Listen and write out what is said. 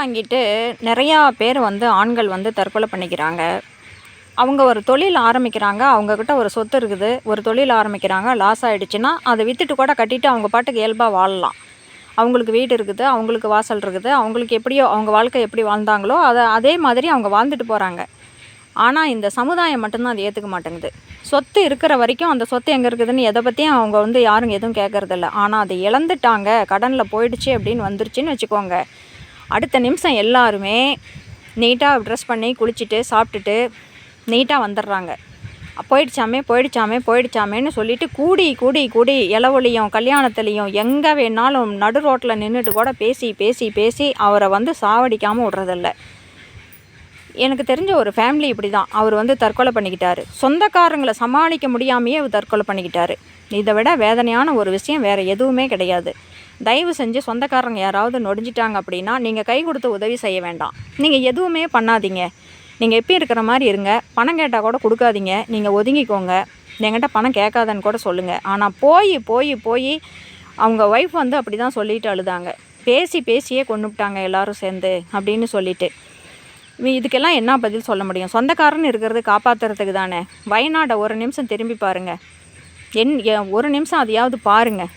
வாங்கிட்டு நிறையா பேர் வந்து ஆண்கள் வந்து தற்கொலை பண்ணிக்கிறாங்க. அவங்க ஒரு தொழில் ஆரம்பிக்கிறாங்க. அவங்கக்கிட்ட ஒரு சொத்து இருக்குது. ஒரு தொழில் ஆரம்பிக்கிறாங்க. லாஸ் ஆகிடுச்சுன்னா அதை விற்றுட்டு கூட கட்டிட்டு அவங்க பாட்டுக்கு இயல்பாக வாழலாம். அவங்களுக்கு வீடு இருக்குது. அவங்களுக்கு வாசல் இருக்குது. அவங்களுக்கு எப்படியோ அவங்க வாழ்க்கை எப்படி வாழ்ந்தாங்களோ அதை அதே மாதிரி அவங்க வாழ்ந்துட்டு போகிறாங்க ஆனால் இந்த சமுதாயம் மட்டும்தான் அதை ஏற்றுக்க மாட்டேங்குது. சொத்து இருக்கிற வரைக்கும் அந்த சொத்து எங்கே இருக்குதுன்னு எதை பற்றியும் அவங்க வந்து யாரும் எதுவும் கேட்குறதில்ல ஆனால் அதை இழந்துட்டாங்க. கடனில் போயிடுச்சு அப்படின்னு வந்துருச்சுன்னு வச்சுக்கோங்க. அடுத்த நிமிஷம் எல்லாருமே நீட்டாக ட்ரெஸ் பண்ணி குளிச்சுட்டு சாப்பிட்டுட்டு நீட்டாக வந்துடுறாங்க. போயிடுச்சாமே போயிடுச்சாமே போயிடுச்சாமேன்னு சொல்லிட்டு கூடி கூடி கூடி இளவொலியும் கல்யாணத்துலேயும் எங்கே வேணாலும் நடு ரோட்டில் நின்றுட்டு கூட பேசி பேசி பேசி அவரை வந்து சாவடிக்காமல் விட்றதில்ல. எனக்கு தெரிஞ்ச ஒரு ஃபேமிலி இப்படி தான் அவர் வந்து தற்கொலை பண்ணிக்கிட்டாரு. சொந்தக்காரங்களை சமாளிக்க முடியாமையே அவர் தற்கொலை பண்ணிக்கிட்டாரு. இதை விட வேதனையான ஒரு விஷயம் வேறு எதுவுமே கிடையாது. தயவு செஞ்சு சொந்தக்காரங்க யாராவது நொடிஞ்சிட்டாங்க அப்படின்னா நீங்கள் கை கொடுத்து உதவி செய்ய வேண்டாம். நீங்கள் எதுவுமே பண்ணாதீங்க. நீங்கள் எப்பயும் இருக்கிற மாதிரி இருங்க. பணம் கேட்டால் கூட கொடுக்காதீங்க. நீங்கள் ஒதுங்கிக்கோங்க. என்கிட்ட பணம் கேட்காதன்னு கூட சொல்லுங்கள் ஆனால் போய் போய் போய் அவங்க ஒய்ஃப் வந்து அப்படி தான் சொல்லிட்டு அழுதாங்க. பேசி பேசியே கொண்டுட்டாங்க எல்லாரும் சேர்ந்து அப்படின்னு சொல்லிட்டு. இதுக்கெல்லாம் என்ன பதில் சொல்ல முடியும்? சொந்தக்காரன்னு இருக்கிறது காப்பாற்றுறதுக்கு தானே வயநாடை ஒரு நிமிஷம் திரும்பி பாருங்கள் என் ஒரு நிமிஷம் அதையாவது பாருங்கள்